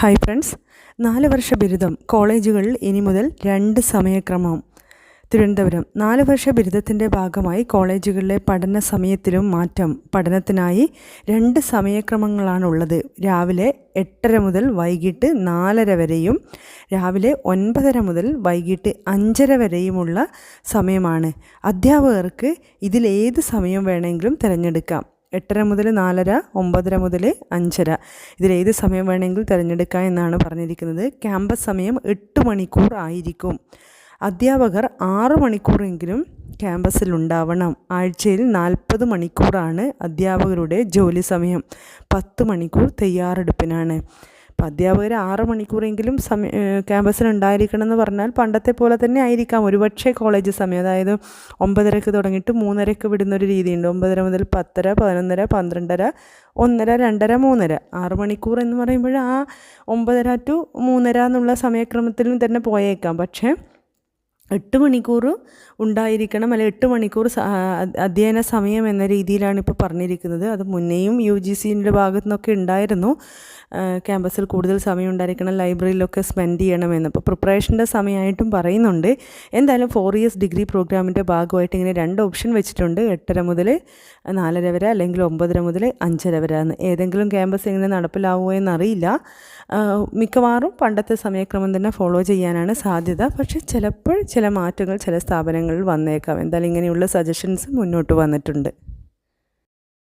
Hi friends. നാല് വർഷ ബിരുദം കോളേജുകളിൽ ഇനി മുതൽ രണ്ട് സമയക്രമം. തിരുവനന്തപുരം. നാല് വർഷ ബിരുദത്തിന്റെ ഭാഗമായി കോളേജുകളിലെ പഠന സമയത്തിലും മാറ്റം. പഠനത്തിനായി രണ്ട് സമയക്രമങ്ങളാണുള്ളത്. രാവിലെ എട്ടര മുതൽ വൈകിട്ട് നാലര വരെയും രാവിലെ ഒൻപതര മുതൽ വൈകിട്ട് അഞ്ചര വരെയുമുള്ള സമയമാണ്. അധ്യാപകർക്ക് ഇതിലേത് സമയം വേണമെങ്കിലും തിരഞ്ഞെടുക്കാം. എട്ടര മുതൽ നാലര ഒമ്പതര മുതൽ അഞ്ചര. ഇതിലേത് സമയം വേണമെങ്കിൽ തിരഞ്ഞെടുക്കാം എന്നാണ് പറഞ്ഞിരിക്കുന്നത്. ക്യാമ്പസ് സമയം എട്ട് മണിക്കൂർ ആയിരിക്കും. അധ്യാപകർ ആറ് മണിക്കൂറെങ്കിലും ക്യാമ്പസിൽ ഉണ്ടാവണം. ആഴ്ചയിൽ നാൽപ്പത് മണിക്കൂറാണ് അധ്യാപകരുടെ ജോലി സമയം. പത്ത് മണിക്കൂർ തയ്യാറെടുപ്പിനാണ്. അപ്പം അധ്യാപകർ ആറ് മണിക്കൂറെങ്കിലും സമയ ക്യാമ്പസിൽ ഉണ്ടായിരിക്കണം എന്ന് പറഞ്ഞാൽ പണ്ടത്തെ പോലെ തന്നെ ആയിരിക്കാം. ഒരുപക്ഷേ കോളേജ് സമയം അതായത് ഒമ്പതരക്ക് തുടങ്ങിയിട്ട് മൂന്നരക്ക് വിടുന്ന ഒരു രീതിയുണ്ട്. ഒമ്പതര മുതൽ പത്തര പതിനൊന്നര പന്ത്രണ്ടര ഒന്നര രണ്ടര മൂന്നര. ആറ് മണിക്കൂർ എന്ന് പറയുമ്പോൾ ആ ഒമ്പതര ടു മൂന്നര എന്നുള്ള സമയക്രമത്തിലും തന്നെ പോയേക്കാം. പക്ഷേ എട്ട് മണിക്കൂർ ഉണ്ടായിരിക്കണം അല്ലെ എട്ട് മണിക്കൂർ അധ്യയന സമയം എന്ന രീതിയിലാണ് ഇപ്പോൾ പറഞ്ഞിരിക്കുന്നത്. അത് മുന്നേയും യു ജി സിന്റെ ഭാഗത്തു നിന്നൊക്കെ ഉണ്ടായിരുന്നു ക്യാമ്പസിൽ കൂടുതൽ സമയം ഉണ്ടായിരിക്കണം ലൈബ്രറിയിലൊക്കെ സ്പെൻഡ് ചെയ്യണമെന്ന് അപ്പോൾ പ്രിപ്പറേഷന്റെ സമയമായിട്ടും പറയുന്നുണ്ട്. എന്തായാലും ഫോർ ഇയേഴ്സ് ഡിഗ്രി പ്രോഗ്രാമിന്റെ ഭാഗമായിട്ട് ഇങ്ങനെ രണ്ട് ഓപ്ഷൻ വെച്ചിട്ടുണ്ട്. എട്ടര മുതൽ നാലര വരെ അല്ലെങ്കിൽ ഒമ്പതര മുതൽ അഞ്ചര വരെ എന്ന്. ഏതെങ്കിലും ക്യാമ്പസ് എങ്ങനെ നടപ്പിലാവുമോ എന്നറിയില്ല. മിക്കവാറും പണ്ടത്തെ സമയക്രമം തന്നെ ഫോളോ ചെയ്യാനാണ് സാധ്യത. പക്ഷേ ചിലപ്പോൾ ചില മാറ്റങ്ങൾ ചില സ്ഥാപനങ്ങളിൽ വന്നേക്കാം. എന്തായാലും ഇങ്ങനെയുള്ള സജഷൻസ് മുന്നോട്ട് വന്നിട്ടുണ്ട്.